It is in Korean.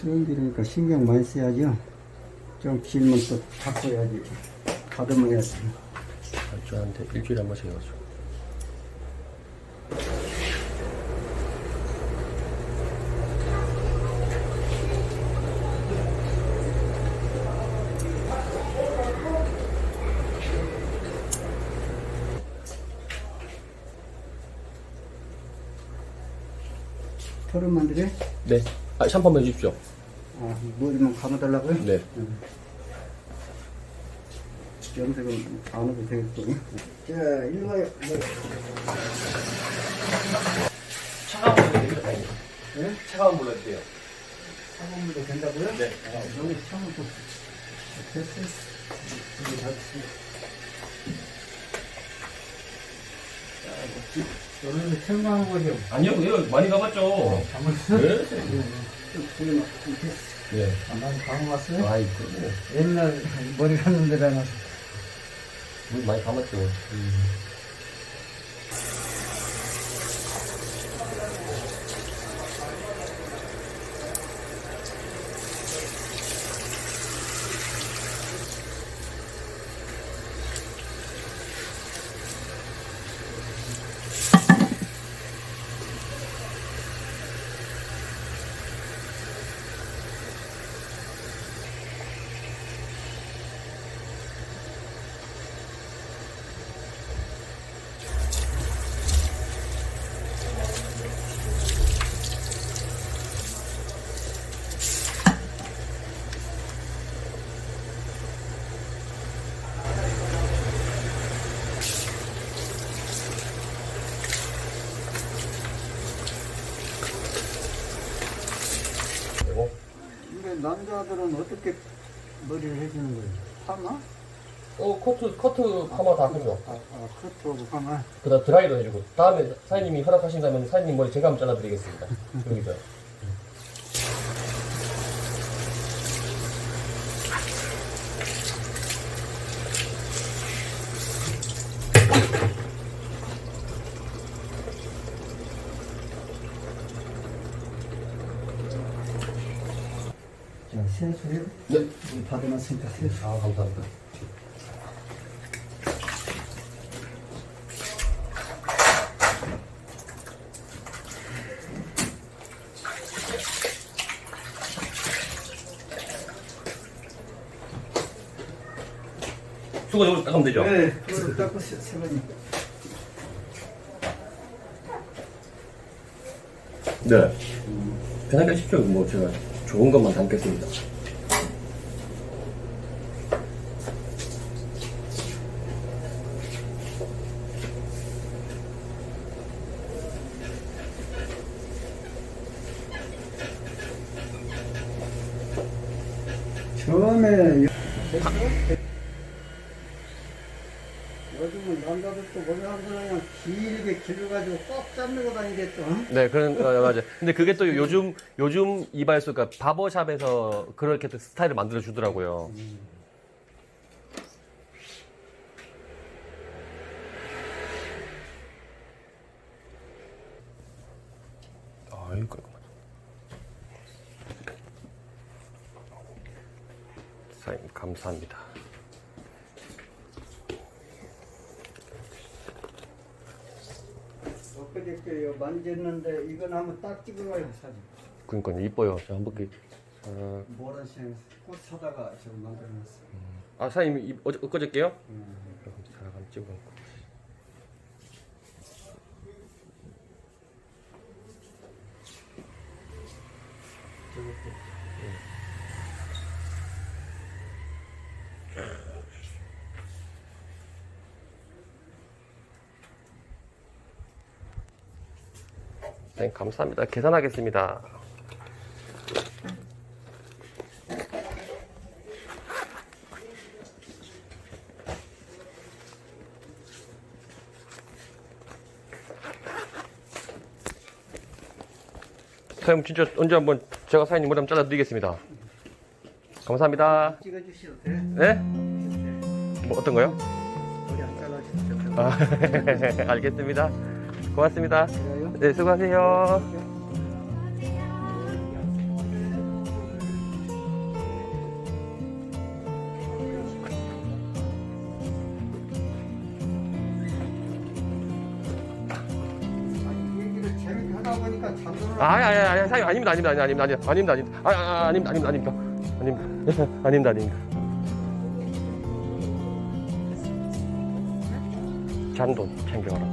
수영 기르니까 신경 많이 써야죠. 좀 길면 또 바꿔야지. 가듬어야지. 저한테 일주일에 한 번씩 해가지고. 털은 만들래? 네. 아, 샴푸 한번 해주십시오. 아, 머리만 감아달라고요? 네. 염색은 안 해도 되겠고. 자, 일로 와요. 뭐, 차가운 물로 해주세요. 네? 차가운 물로 해주세요. 차가운 물도 된다고요? 네. 아, 여기 차가운 물. 됐어. 이게 다 됐어. 자, 뭐, 너는 생각하는 거죠? 아니요, 많이 가봤죠. 가만있어? 네. 네. 아, 난 방금 왔어요? 아이, 그, 뭐, 옛날 머리 가는 데라서. 물 많이 감았죠. 그 근데 남자들은 어떻게 머리를 해주는 거예요? 파마? 어, 커트, 커트 파마 다 하죠. 아, 아 그것도 파마. 그 다음 드라이도 해주고. 다음에 사장님이 허락하신다면 사장님 머리 제가 한번 잘라드리겠습니다. 여기서. 자, 세수요? 네. 물 받아놨으니까 세수. 아, 감사합니다. 수건 여기서 닦으면 되죠? 네, 그거를 닦고 세, 세번이. 네. 편하게 하십시오. 뭐 제가 좋은 것만 담겠습니다. 처음에 요- 요즘은 남자들도 머리 한 그냥 길게 길러가지고 꽉 잡는 거 다니겠죠? 네, 그런 어, 맞아요. 근데 그게 또 요즘 요즘 이발소 그러니까 바버샵에서 그렇게 또 스타일을 만들어 주더라고요. 깔끔하다. 사장님 감사합니다. 엊그저께 요 만졌는데 이건 한번 딱 찍어가요 사진. 그러니까 이뻐요. 제가 한번 그 아, 모란색 꽃 사다가 저거 만들어놨어. 아 사장님 이- 어저 엊그저께요? 음. 그럼 제가 한번 찍어놓고. 저것도. 네, 감사합니다. 계산하겠습니다. 사장님 진짜 언제 한번 제가 사장님 머리 한번 잘라드리겠습니다. 감사합니다. 찍어주셔도 돼? 네? 뭐 어떤 거요? 머리 안 잘라주셔도 돼. 아, 알겠습니다. 고맙습니다. 네, 수고하세요. 아니 아니 아니 사장님 아닙니다 아닙니다 아닙니다 아닙니다 아닙니다 아닙니다 아, 아, 아 아닙니다 아닙니다 아닙니다. 아닙니다. 아닙니다 아닙니다. 잔돈 챙겨가라.